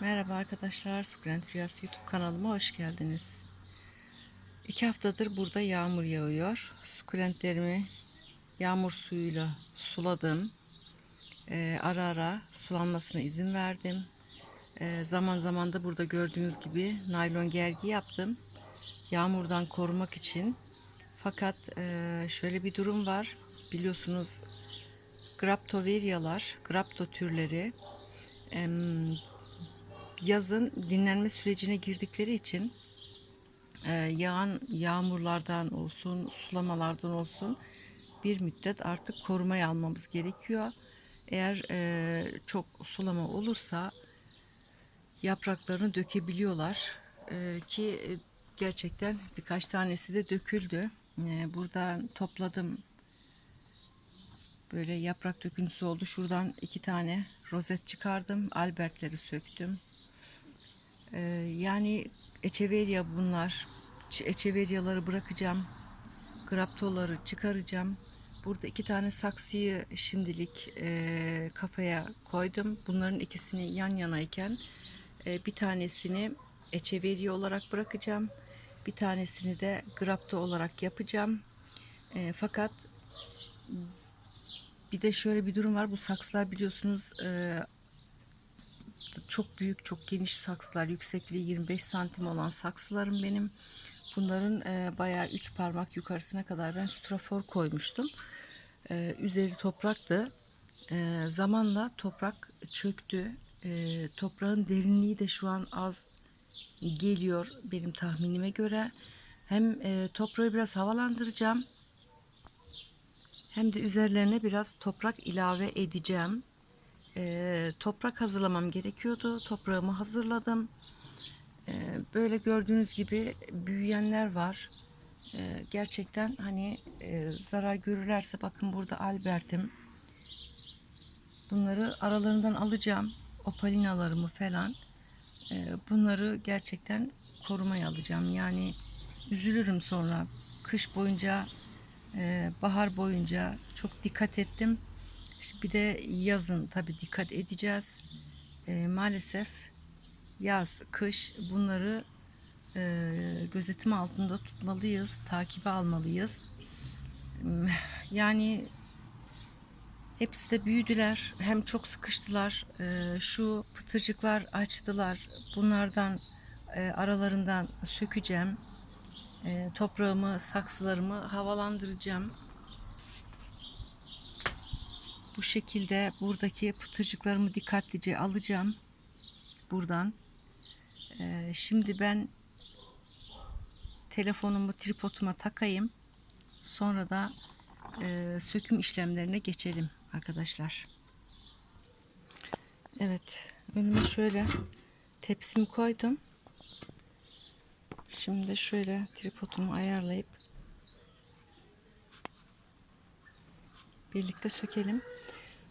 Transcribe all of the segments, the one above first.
Merhaba arkadaşlar, Sukulent Rüyası YouTube kanalıma hoş geldiniz. İki haftadır burada yağmur yağıyor. Sukulentlerimi yağmur suyuyla suladım. Ee, ara ara sulanmasına izin verdim. Ee, zaman zaman da burada gördüğünüz gibi naylon gergi yaptım. Yağmurdan korumak için. Fakat e, şöyle bir durum var. Biliyorsunuz Graptoveryalar, grapto türleri yazın dinlenme sürecine girdikleri için e, yağan yağmurlardan olsun, sulamalardan olsun bir müddet artık korumaya almamız gerekiyor. Eğer e, çok sulama olursa yapraklarını dökebiliyorlar E, ki e, gerçekten birkaç tanesi de döküldü. E, burada topladım böyle yaprak döküntüsü oldu. Şuradan iki tane rozet çıkardım. Albertleri söktüm. Ee, yani echeveria bunlar. Echeveriaları bırakacağım. Graptoları çıkaracağım. Burada iki tane saksıyı şimdilik e, kafaya koydum. Bunların ikisini yan yanayken e, bir tanesini echeveria olarak bırakacağım. Bir tanesini de grapto olarak yapacağım. E, fakat bir de şöyle bir durum var. Bu saksılar biliyorsunuz e, çok büyük, çok geniş saksılar. Yüksekliği 25 santim olan saksılarım benim. Bunların e, bayağı 3 parmak yukarısına kadar ben strafor koymuştum. E, üzeri topraktı. E, zamanla toprak çöktü. E, toprağın derinliği de şu an az geliyor benim tahminime göre. Hem e, toprağı biraz havalandıracağım hem de üzerlerine biraz toprak ilave edeceğim. Ee, toprak hazırlamam gerekiyordu. Toprağımı hazırladım. Ee, böyle gördüğünüz gibi büyüyenler var. Ee, gerçekten hani e, zarar görürlerse bakın burada Albert'im. Bunları aralarından alacağım. Opalinalarımı falan. Ee, bunları gerçekten korumaya alacağım. Yani üzülürüm sonra. Kış boyunca ee, bahar boyunca çok dikkat ettim. İşte bir de yazın tabi dikkat edeceğiz. Ee, maalesef yaz, kış bunları e, gözetim altında tutmalıyız, takibe almalıyız. Hmm, Yani hepsi de büyüdüler. Hem çok sıkıştılar. Ee, şu pıtırcıklar açtılar. Bunlardan e, aralarından sökeceğim. E, toprağımı, saksılarımı havalandıracağım. Bu şekilde buradaki pıtırcıklarımı dikkatlice alacağım. Buradan. E, şimdi ben telefonumu tripoduma takayım. Sonra da e, söküm işlemlerine geçelim arkadaşlar. Evet. Önüme şöyle tepsimi koydum. Şimdi şöyle tripodumu ayarlayıp birlikte sökelim.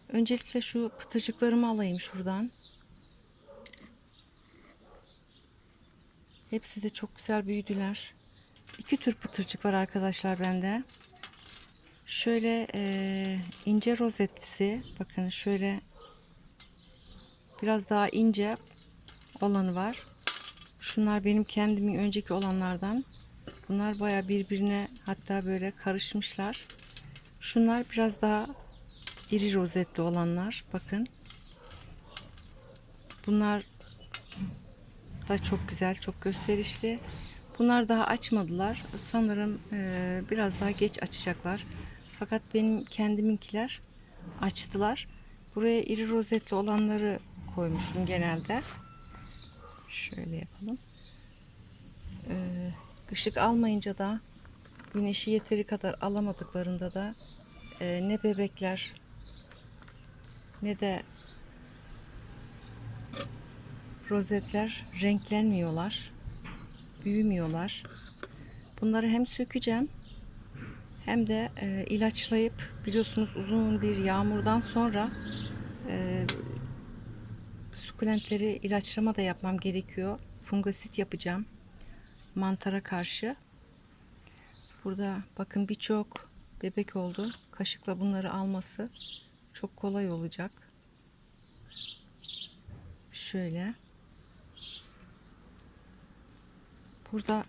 Öncelikle şu pıtırcıklarımı alayım şuradan. Hepsi de çok güzel büyüdüler. İki tür pıtırcık var arkadaşlar bende. Şöyle e, ince rozetlisi. Bakın şöyle biraz daha ince olanı var. Şunlar benim kendimin önceki olanlardan. Bunlar baya birbirine hatta böyle karışmışlar. Şunlar biraz daha iri rozetli olanlar. Bakın. Bunlar da çok güzel, çok gösterişli. Bunlar daha açmadılar. Sanırım e, biraz daha geç açacaklar. Fakat benim kendiminkiler açtılar. Buraya iri rozetli olanları koymuşum genelde. Şöyle yapalım. Ee, ışık almayınca da güneşi yeteri kadar alamadıklarında da e, ne bebekler ne de rozetler renklenmiyorlar. Büyümüyorlar. Bunları hem sökeceğim hem de e, ilaçlayıp biliyorsunuz uzun bir yağmurdan sonra e, sukulentleri ilaçlama da yapmam gerekiyor. Fungasit yapacağım. Mantara karşı. Burada bakın birçok bebek oldu. Kaşıkla bunları alması çok kolay olacak. Şöyle. Burada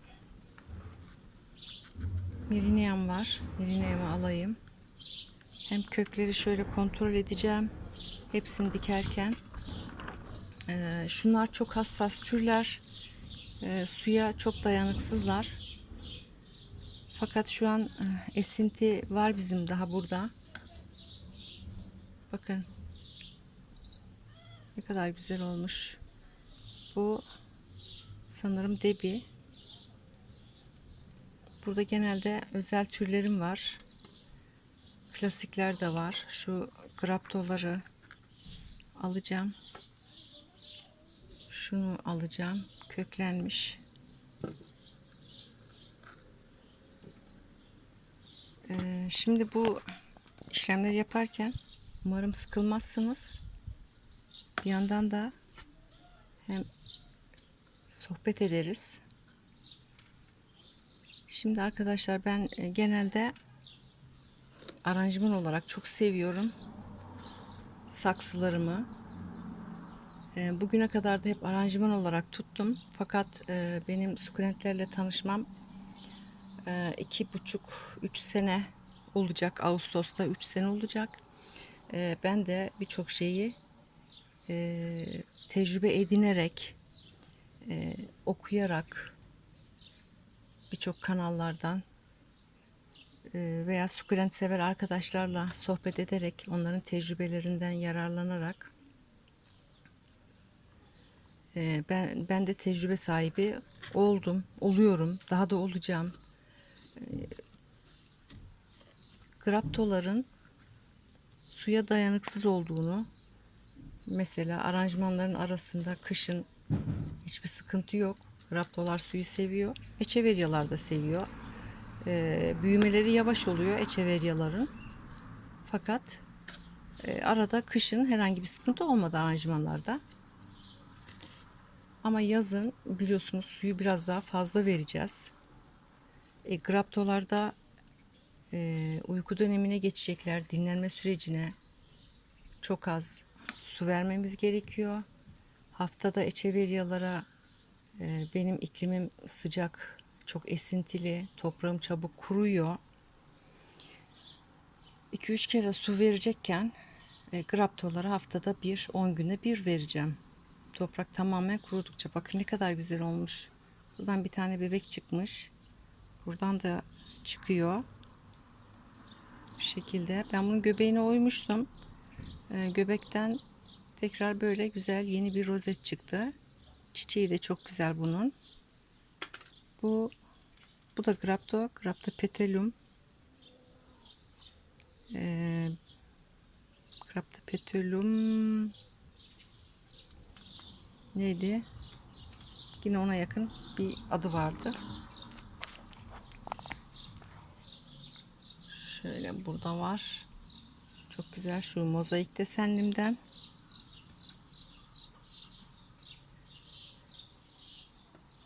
Mirineam var. Mirineam'ı alayım. Hem kökleri şöyle kontrol edeceğim. Hepsini dikerken. Ee, şunlar çok hassas türler. Ee, suya çok dayanıksızlar. Fakat şu an e, esinti var bizim daha burada. Bakın. Ne kadar güzel olmuş. Bu sanırım debi. Burada genelde özel türlerim var. Klasikler de var. Şu graptoları alacağım. Şunu alacağım. Köklenmiş. Ee, şimdi bu işlemleri yaparken umarım sıkılmazsınız. Bir yandan da hem sohbet ederiz. Şimdi arkadaşlar ben e, genelde aranjman olarak çok seviyorum saksılarımı. E, Bugüne kadar da hep aranjman olarak tuttum. Fakat e, benim sukulentlerle tanışmam iki buçuk üç sene olacak. Ağustos'ta üç sene olacak. E, Ben de birçok şeyi e, tecrübe edinerek, e, okuyarak, birçok kanallardan e, veya sukulent sever arkadaşlarla sohbet ederek, onların tecrübelerinden yararlanarak ben ben de tecrübe sahibi oldum, oluyorum, daha da olacağım. E, Graptoların suya dayanıksız olduğunu mesela aranjmanların arasında kışın hiçbir sıkıntı yok. Raptolar suyu seviyor. Echeveryalar da seviyor. Ee, büyümeleri yavaş oluyor echeveryaların. Fakat e, arada kışın herhangi bir sıkıntı olmadı aranjmanlarda. Ama yazın biliyorsunuz suyu biraz daha fazla vereceğiz. E, graptolarda e, uyku dönemine geçecekler. Dinlenme sürecine çok az su vermemiz gerekiyor. Haftada echeveryalara e, benim iklimim sıcak, çok esintili, toprağım çabuk kuruyor. 2-3 kere su verecekken e, graptolara haftada bir, 10 günde bir vereceğim. Toprak tamamen kurudukça. Bakın ne kadar güzel olmuş. Buradan bir tane bebek çıkmış. Buradan da çıkıyor. Bu şekilde. Ben bunun göbeğine oymuştum. E, göbekten tekrar böyle güzel yeni bir rozet çıktı. Çiçeği de çok güzel bunun. Bu bu da Grapto, Grapto petalum. Ee, Grapto petalum neydi? Yine ona yakın bir adı vardı. Şöyle burada var. Çok güzel şu mozaik desenlimden.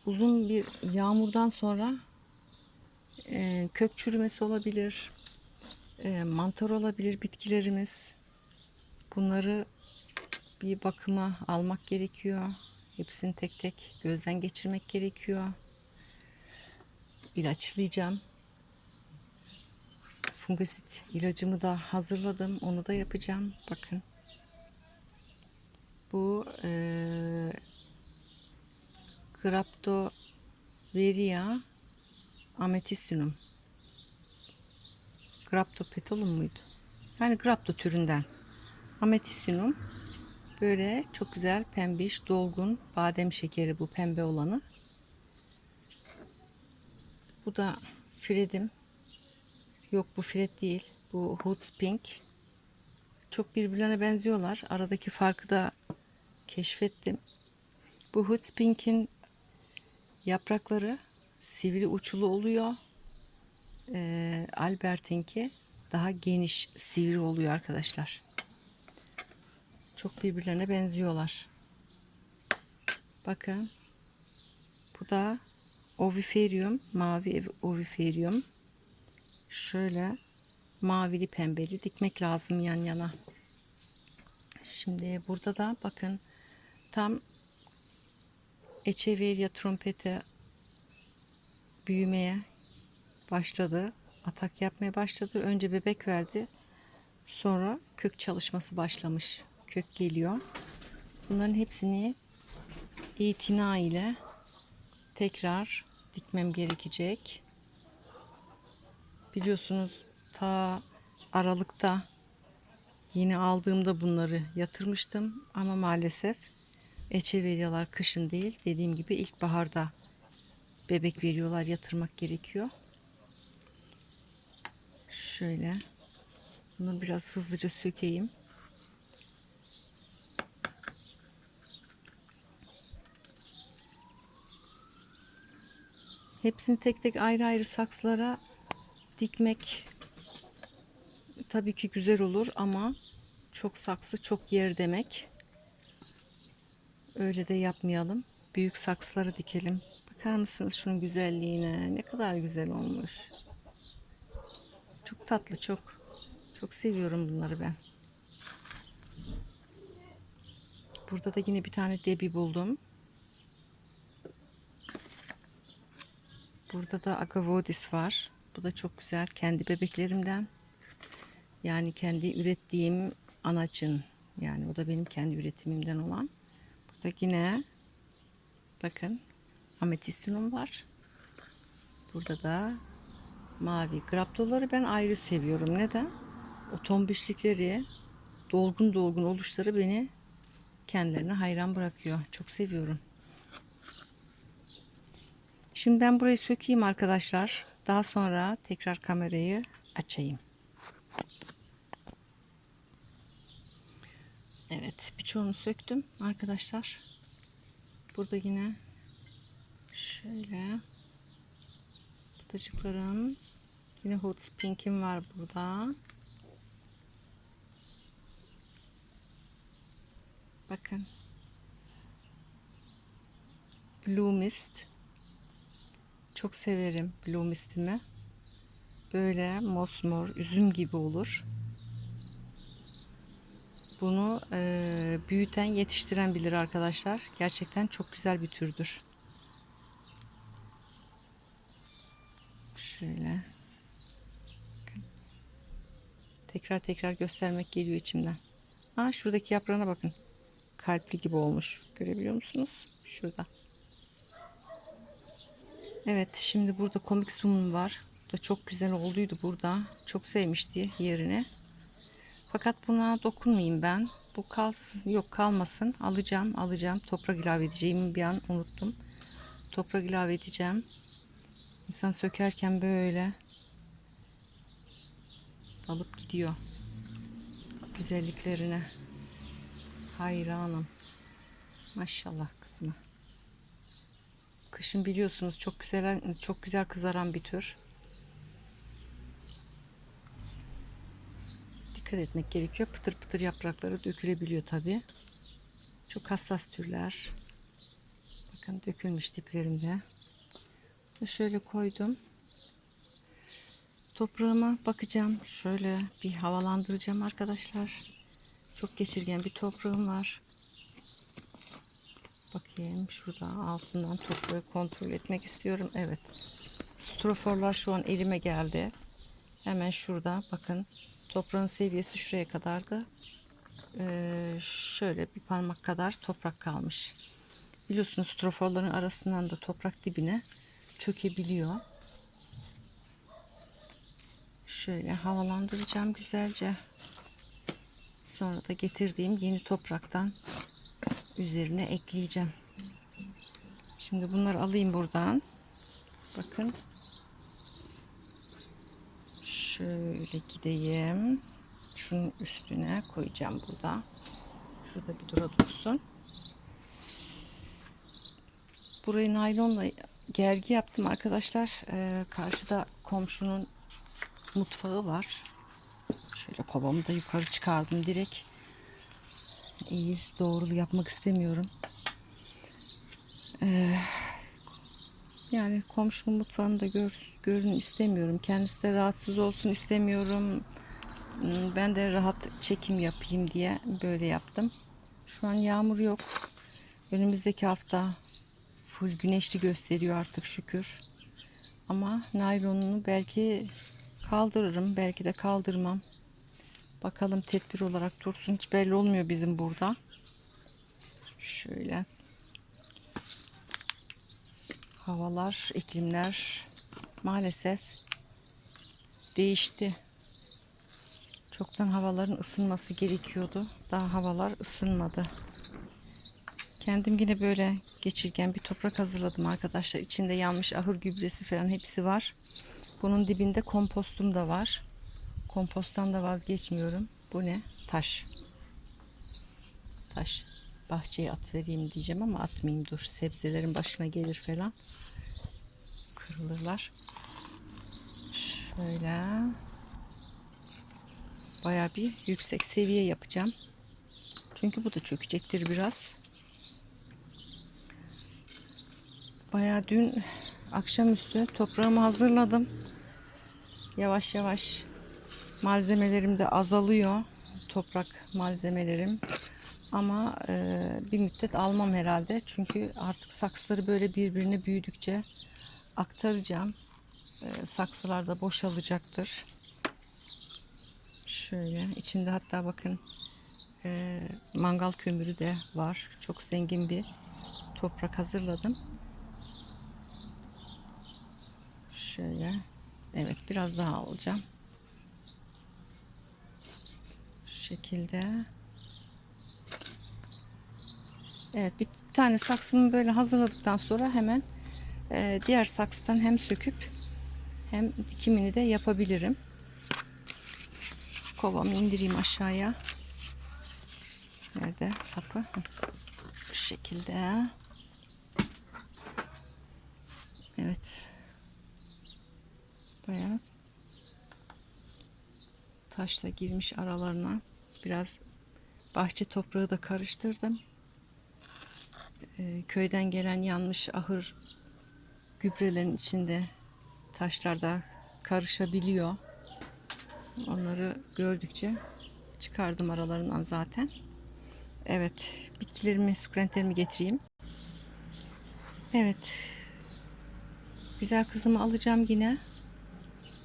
uzun bir yağmurdan sonra e, kök çürümesi olabilir, e, mantar olabilir bitkilerimiz. Bunları bir bakıma almak gerekiyor. Hepsini tek tek gözden geçirmek gerekiyor. İlaçlayacağım. Fungisit ilacımı da hazırladım. Onu da yapacağım. Bakın. Bu eee Graptoveria ametistinum. Graptopetalum muydu? Yani grapto türünden. Ametistinum. Böyle çok güzel pembiş, dolgun badem şekeri bu pembe olanı. Bu da Fred'im. Yok bu Fred değil. Bu Hoods Pink. Çok birbirlerine benziyorlar. Aradaki farkı da keşfettim. Bu Hoods Pink'in Yaprakları sivri uçlu oluyor. Ee, Albert'inki daha geniş, sivri oluyor arkadaşlar. Çok birbirlerine benziyorlar. Bakın. Bu da oviferium, mavi oviferium. Şöyle mavili pembeli dikmek lazım yan yana. Şimdi burada da bakın tam Echeveria trompete büyümeye başladı. Atak yapmaya başladı. Önce bebek verdi. Sonra kök çalışması başlamış. Kök geliyor. Bunların hepsini itina ile tekrar dikmem gerekecek. Biliyorsunuz ta Aralık'ta yine aldığımda bunları yatırmıştım ama maalesef eçeveryalar kışın değil dediğim gibi ilkbaharda bebek veriyorlar yatırmak gerekiyor. Şöyle bunu biraz hızlıca sökeyim. Hepsini tek tek ayrı ayrı saksılara dikmek tabii ki güzel olur ama çok saksı çok yer demek. Öyle de yapmayalım. Büyük saksıları dikelim. Bakar mısınız şunun güzelliğine? Ne kadar güzel olmuş. Çok tatlı çok. Çok seviyorum bunları ben. Burada da yine bir tane debi buldum. Burada da agavodis var. Bu da çok güzel. Kendi bebeklerimden. Yani kendi ürettiğim anacın. Yani o da benim kendi üretimimden olan. Burada yine bakın ametistinum var. Burada da mavi. Graptoları ben ayrı seviyorum. Neden? O tombişlikleri, dolgun dolgun oluşları beni kendilerine hayran bırakıyor. Çok seviyorum. Şimdi ben burayı sökeyim arkadaşlar. Daha sonra tekrar kamerayı açayım. Evet, birçoğunu söktüm arkadaşlar. Burada yine şöyle pıtırcıklarım. Yine hot pink'im var burada. Bakın. Blue Mist. Çok severim Blue Mist'imi. Böyle mosmor, üzüm gibi olur. Bunu e, büyüten, yetiştiren bilir arkadaşlar. Gerçekten çok güzel bir türdür. Şöyle. Tekrar tekrar göstermek geliyor içimden. Aa, şuradaki yaprağına bakın. Kalpli gibi olmuş. Görebiliyor musunuz? Şurada. Evet şimdi burada komik sumum var. Bu da çok güzel olduydu burada. Çok sevmişti yerini. Fakat buna dokunmayayım ben. Bu kalsın. Yok kalmasın. Alacağım alacağım. Toprak ilave edeceğim. Bir an unuttum. Toprak ilave edeceğim. İnsan sökerken böyle alıp gidiyor. Güzelliklerine. Hayranım. Maşallah kızıma. Kışın biliyorsunuz çok güzel çok güzel kızaran bir tür. Dikkat etmek gerekiyor. Pıtır pıtır yaprakları dökülebiliyor tabi. Çok hassas türler. Bakın dökülmüş diplerinde. Şöyle koydum. Toprağıma bakacağım. Şöyle bir havalandıracağım arkadaşlar. Çok geçirgen bir toprağım var. Bakayım şurada altından toprağı kontrol etmek istiyorum. Evet. Stroforlar şu an elime geldi. Hemen şurada bakın toprağın seviyesi şuraya kadardı. Ee, şöyle bir parmak kadar toprak kalmış. Biliyorsunuz stroforların arasından da toprak dibine çökebiliyor. Şöyle havalandıracağım güzelce. Sonra da getirdiğim yeni topraktan üzerine ekleyeceğim. Şimdi bunları alayım buradan. Bakın. Şöyle gideyim. Şunun üstüne koyacağım burada. Şurada bir dura dursun. Burayı naylonla gergi yaptım arkadaşlar. Ee, karşıda komşunun mutfağı var. Şöyle kovamı da yukarı çıkardım direkt iyi doğrulu yapmak istemiyorum. Ee, yani komşunun mutfağını da gör, görün istemiyorum. Kendisi de rahatsız olsun istemiyorum. Hmm, Ben de rahat çekim yapayım diye böyle yaptım. Şu an yağmur yok. Önümüzdeki hafta full güneşli gösteriyor artık şükür. Ama naylonunu belki kaldırırım, belki de kaldırmam. Bakalım tedbir olarak dursun. Hiç belli olmuyor bizim burada. Şöyle. Havalar, iklimler maalesef değişti. Çoktan havaların ısınması gerekiyordu. Daha havalar ısınmadı. Kendim yine böyle geçirgen bir toprak hazırladım arkadaşlar. İçinde yanmış ahır gübresi falan hepsi var. Bunun dibinde kompostum da var. Komposttan da vazgeçmiyorum. Bu ne? Taş. Taş. Bahçeye at vereyim diyeceğim ama atmayayım dur. Sebzelerin başına gelir falan. Kırılırlar. Şöyle. Baya bir yüksek seviye yapacağım. Çünkü bu da çökecektir biraz. Baya dün akşamüstü toprağımı hazırladım. Yavaş yavaş malzemelerim de azalıyor. Toprak malzemelerim. Ama e, bir müddet almam herhalde. Çünkü artık saksıları böyle birbirine büyüdükçe aktaracağım. E, saksılar da boşalacaktır. Şöyle içinde hatta bakın e, mangal kömürü de var. Çok zengin bir toprak hazırladım. Şöyle. Evet biraz daha alacağım. Şu şekilde. Evet bir tane saksımı böyle hazırladıktan sonra hemen e, diğer saksıdan hem söküp hem dikimini de yapabilirim. Kovamı indireyim aşağıya. Nerede sapı? Bu şekilde. Evet. Bayağı taşla girmiş aralarına. Biraz bahçe toprağı da karıştırdım. Ee, köyden gelen yanmış ahır gübrelerin içinde taşlar da karışabiliyor. Onları gördükçe çıkardım aralarından zaten. Evet, bitkilerimi, sukulentlerimi getireyim. Evet. Güzel kızımı alacağım yine.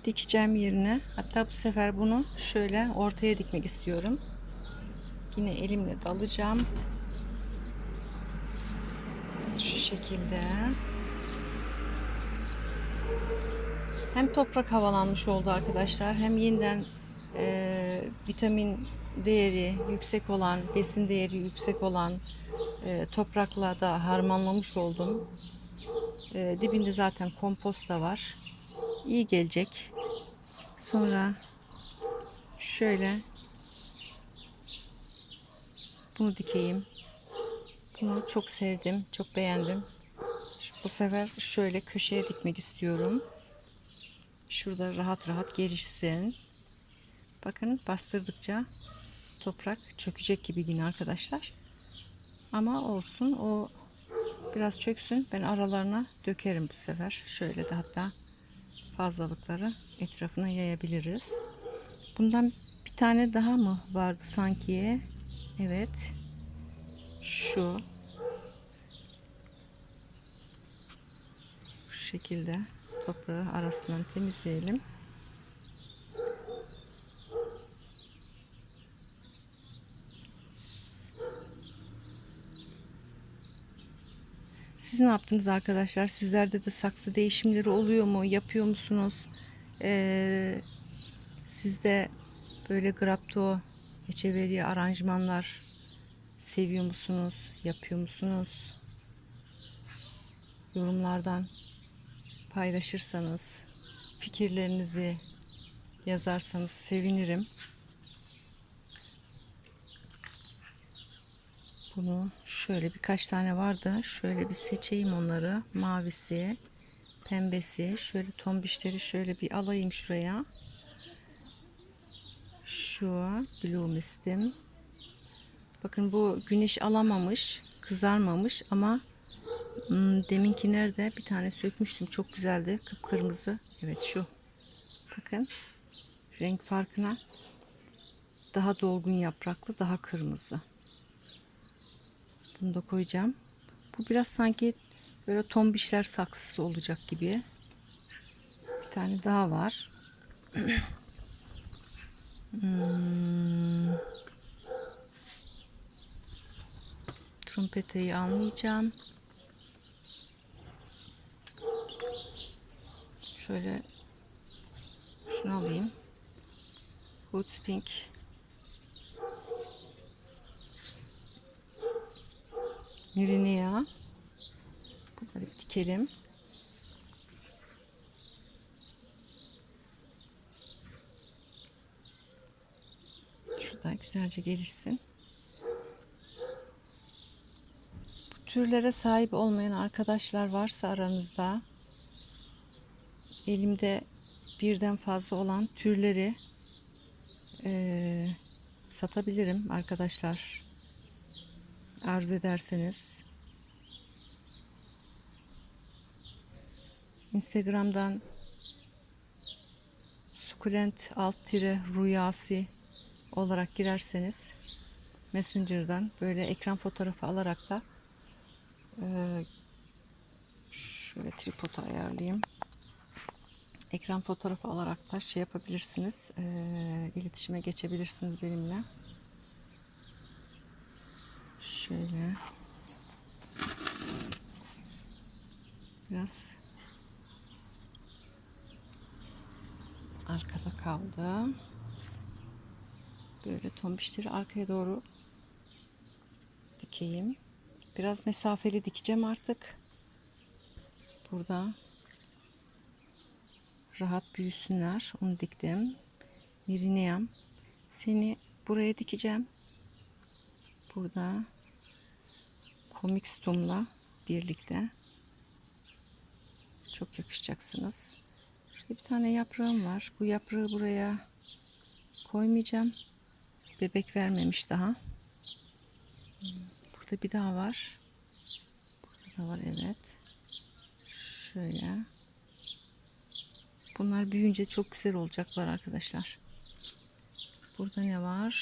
Dikeceğim yerine. Hatta bu sefer bunu şöyle ortaya dikmek istiyorum. Yine elimle dalacağım. Şu şekilde. Hem toprak havalanmış oldu arkadaşlar hem yeniden e, vitamin değeri yüksek olan, besin değeri yüksek olan e, toprakla da harmanlamış oldum. E, dibinde zaten kompost da var. İyi gelecek. Sonra şöyle bunu dikeyim. Bunu çok sevdim, çok beğendim. Bu sefer şöyle köşeye dikmek istiyorum. Şurada rahat rahat gelişsin. Bakın bastırdıkça toprak çökecek gibi yine arkadaşlar. Ama olsun o biraz çöksün. Ben aralarına dökerim bu sefer. Şöyle de hatta fazlalıkları etrafına yayabiliriz. Bundan bir tane daha mı vardı sanki? Evet. Şu. Şu şekilde toprağı arasından temizleyelim. Siz ne yaptınız arkadaşlar? Sizlerde de saksı değişimleri oluyor mu? Yapıyor musunuz? Ee, sizde böyle grapto, echeveria aranjmanlar seviyor musunuz? Yapıyor musunuz? Yorumlardan paylaşırsanız, fikirlerinizi yazarsanız sevinirim. Bunu şöyle birkaç tane vardı. Şöyle bir seçeyim onları. Mavisi, pembesi. Şöyle tombişleri şöyle bir alayım şuraya. Şu Blue Mist'im. Bakın bu güneş alamamış, kızarmamış ama Hmm, deminki nerede? Bir tane sökmüştüm. Çok güzeldi. Kıpkırmızı. Evet şu. Bakın. Renk farkına. Daha dolgun yapraklı. Daha kırmızı. Bunu da koyacağım. Bu biraz sanki böyle tombişler saksısı olacak gibi. Bir tane daha var. Hmm. Trompeteyi almayacağım. Şöyle şunu alayım. Hoots Pink. Mirinea. Bunları bir dikelim. Şurada güzelce gelişsin. Bu türlere sahip olmayan arkadaşlar varsa aranızda elimde birden fazla olan türleri eee, satabilirim arkadaşlar. Arzu ederseniz. Instagram'dan sukulent alt tire rüyası olarak girerseniz Messenger'dan böyle ekran fotoğrafı alarak da eee, şöyle tripodu ayarlayayım. Ekran fotoğrafı alarak da şey yapabilirsiniz. eee, iletişime geçebilirsiniz benimle. Şöyle. Biraz arkada kaldı. Böyle tombişleri arkaya doğru dikeyim. Biraz mesafeli dikeceğim artık. Burada rahat büyüsünler. Onu diktim. Mirineam. Seni buraya dikeceğim. Burada komik stomla birlikte çok yakışacaksınız. Şurada bir tane yaprağım var. Bu yaprağı buraya koymayacağım. Bebek vermemiş daha. Burada bir daha var. Burada da var evet. Şöyle. Bunlar büyüyünce çok güzel olacaklar arkadaşlar. Burada ne var?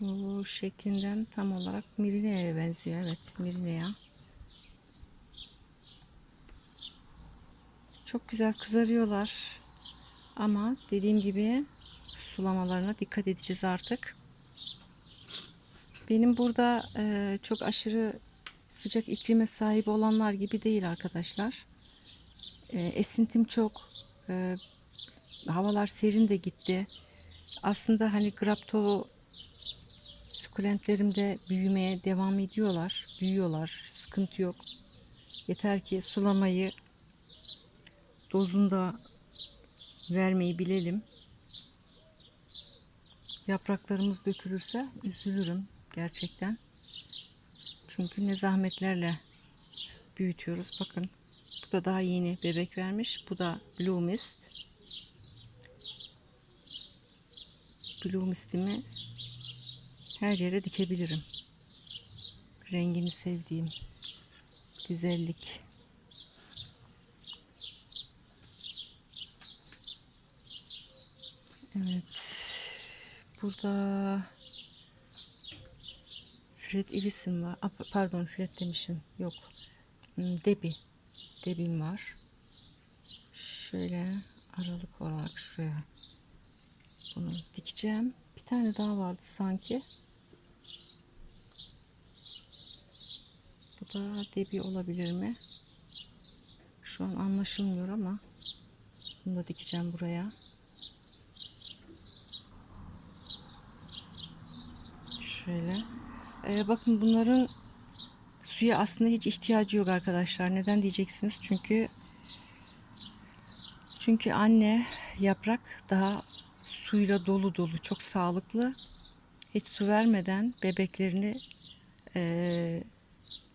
Bu şeklinden tam olarak Mirinea'ya benziyor. Evet Mirinea. Çok güzel kızarıyorlar. Ama dediğim gibi sulamalarına dikkat edeceğiz artık. Benim burada e, çok aşırı sıcak iklime sahip olanlar gibi değil arkadaşlar. E, esintim çok. E, havalar serin de gitti. Aslında hani Graptolo sukulentlerimde büyümeye devam ediyorlar. Büyüyorlar. Sıkıntı yok. Yeter ki sulamayı dozunda vermeyi bilelim. Yapraklarımız dökülürse üzülürüm gerçekten. Çünkü ne zahmetlerle büyütüyoruz. Bakın bu da daha yeni bebek vermiş. Bu da Blue Mist. Blue Mist'imi her yere dikebilirim. Rengini sevdiğim güzellik. Evet. Burada Fred Ivis'im var. Aa, pardon Fred demişim. Yok. Hmm, Debi. Debi'm var. Şöyle aralık olarak şuraya bunu dikeceğim. Bir tane daha vardı sanki. Bu da Debi olabilir mi? Şu an anlaşılmıyor ama bunu da dikeceğim buraya. Şöyle. Ee, bakın bunların suya aslında hiç ihtiyacı yok arkadaşlar. Neden diyeceksiniz? Çünkü çünkü anne yaprak daha suyla dolu dolu, çok sağlıklı. Hiç su vermeden bebeklerini e,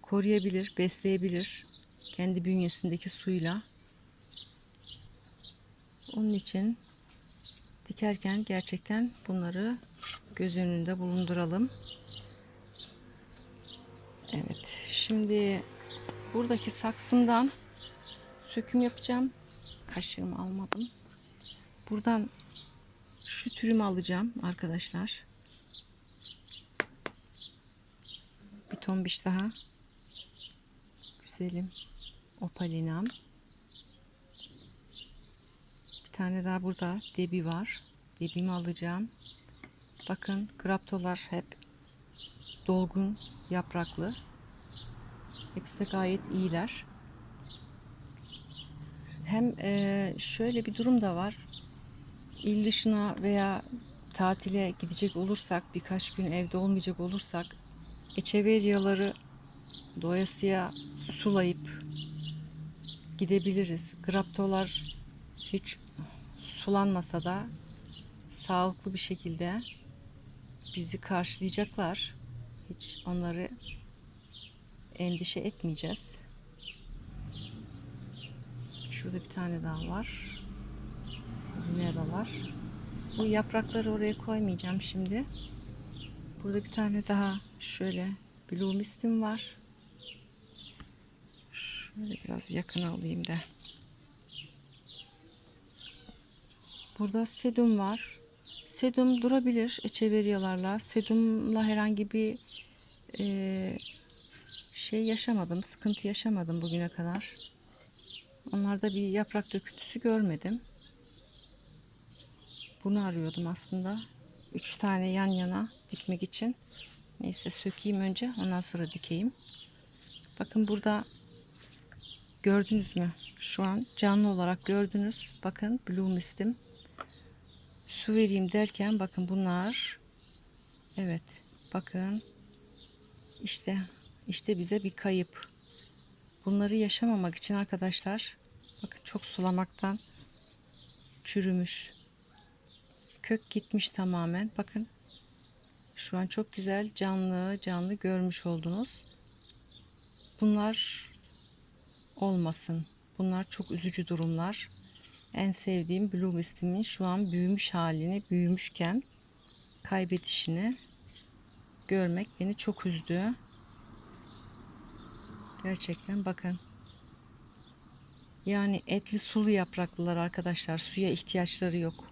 koruyabilir, besleyebilir kendi bünyesindeki suyla. Onun için dikerken gerçekten bunları göz önünde bulunduralım. Evet, şimdi buradaki saksımdan söküm yapacağım. Kaşığımı almadım. Buradan şu türümü alacağım arkadaşlar. Bir tombiş daha. Güzelim. Opalinam. tane daha burada debi var. Debimi alacağım. Bakın graptolar hep dolgun yapraklı. Hepsi de gayet iyiler. Hem eee, şöyle bir durum da var. İl dışına veya tatile gidecek olursak, birkaç gün evde olmayacak olursak, echeveryaları doyasıya sulayıp gidebiliriz. Graptolar hiç sulanmasa da sağlıklı bir şekilde bizi karşılayacaklar. Hiç onları endişe etmeyeceğiz. Şurada bir tane daha var. Ne da var. Bu yaprakları oraya koymayacağım şimdi. Burada bir tane daha şöyle Blue Mist'im var. Şöyle biraz yakın alayım da. Burada sedum var. Sedum durabilir echeveryalarla. Sedumla herhangi bir eee, şey yaşamadım, sıkıntı yaşamadım bugüne kadar. Onlarda bir yaprak döküntüsü görmedim. Bunu arıyordum aslında. Üç tane yan yana dikmek için. Neyse sökeyim önce ondan sonra dikeyim. Bakın burada gördünüz mü? Şu an canlı olarak gördünüz. Bakın Blue Mist'im. Su vereyim derken bakın bunlar evet bakın işte işte bize bir kayıp. Bunları yaşamamak için arkadaşlar bakın çok sulamaktan çürümüş. Kök gitmiş tamamen. Bakın şu an çok güzel canlı canlı görmüş oldunuz. Bunlar olmasın. Bunlar çok üzücü durumlar. En sevdiğim Blue Mist'imin şu an büyümüş halini, büyümüşken kaybedişini görmek beni çok üzdü. Gerçekten bakın. Yani etli sulu yapraklılar arkadaşlar. Suya ihtiyaçları yok.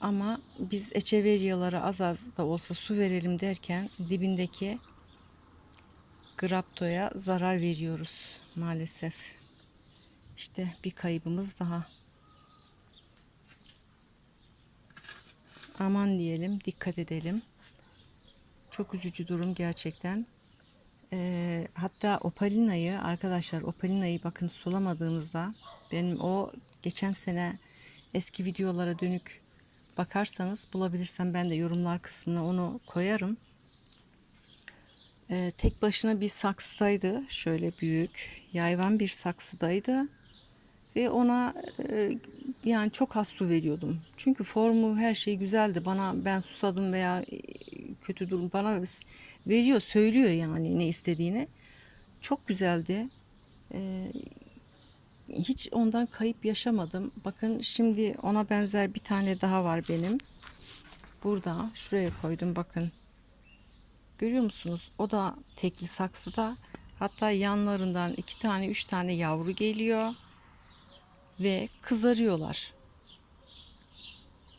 Ama biz echeveryalara az az da olsa su verelim derken dibindeki graptoya zarar veriyoruz maalesef. İşte bir kaybımız daha. Aman diyelim, dikkat edelim. Çok üzücü durum gerçekten. Ee, hatta opalinayı arkadaşlar opalinayı bakın sulamadığınızda benim o geçen sene eski videolara dönük bakarsanız bulabilirsem ben de yorumlar kısmına onu koyarım. Ee, tek başına bir saksıdaydı. Şöyle büyük yayvan bir saksıdaydı. Ve ona e, yani çok az su veriyordum. Çünkü formu her şey güzeldi. Bana ben susadım veya e, kötü durum bana veriyor, söylüyor yani ne istediğini. Çok güzeldi. Ee, hiç ondan kayıp yaşamadım. Bakın şimdi ona benzer bir tane daha var benim. Burada şuraya koydum bakın. Görüyor musunuz? O da tekli saksıda. Hatta yanlarından iki tane üç tane yavru geliyor. Ve kızarıyorlar.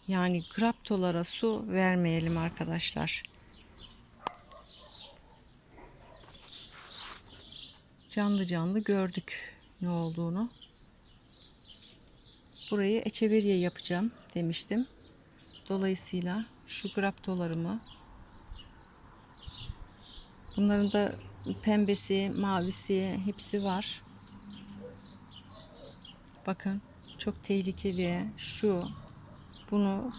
Yani graptolara su vermeyelim arkadaşlar. Canlı canlı gördük ne olduğunu. Burayı echeverya yapacağım demiştim. Dolayısıyla şu graptolarımı bunların da pembesi, mavisi hepsi var. Bakın çok tehlikeli. Şu bunu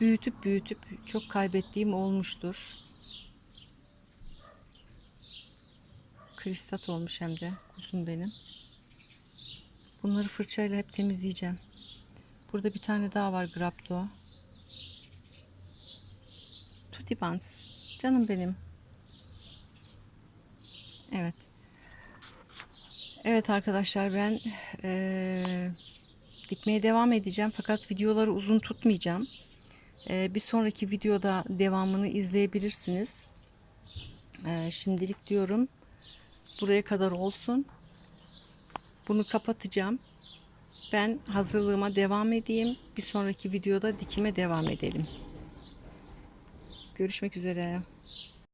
büyütüp büyütüp çok kaybettiğim olmuştur. Kristat olmuş hem de kuzum benim. Bunları fırçayla hep temizleyeceğim. Burada bir tane daha var Grapto. Tutti Bans. Canım benim. Evet. Evet arkadaşlar ben eee, dikmeye devam edeceğim. Fakat videoları uzun tutmayacağım. Eee, bir sonraki videoda devamını izleyebilirsiniz. Eee, şimdilik diyorum buraya kadar olsun. Bunu kapatacağım. Ben hazırlığıma devam edeyim. Bir sonraki videoda dikime devam edelim. Görüşmek üzere.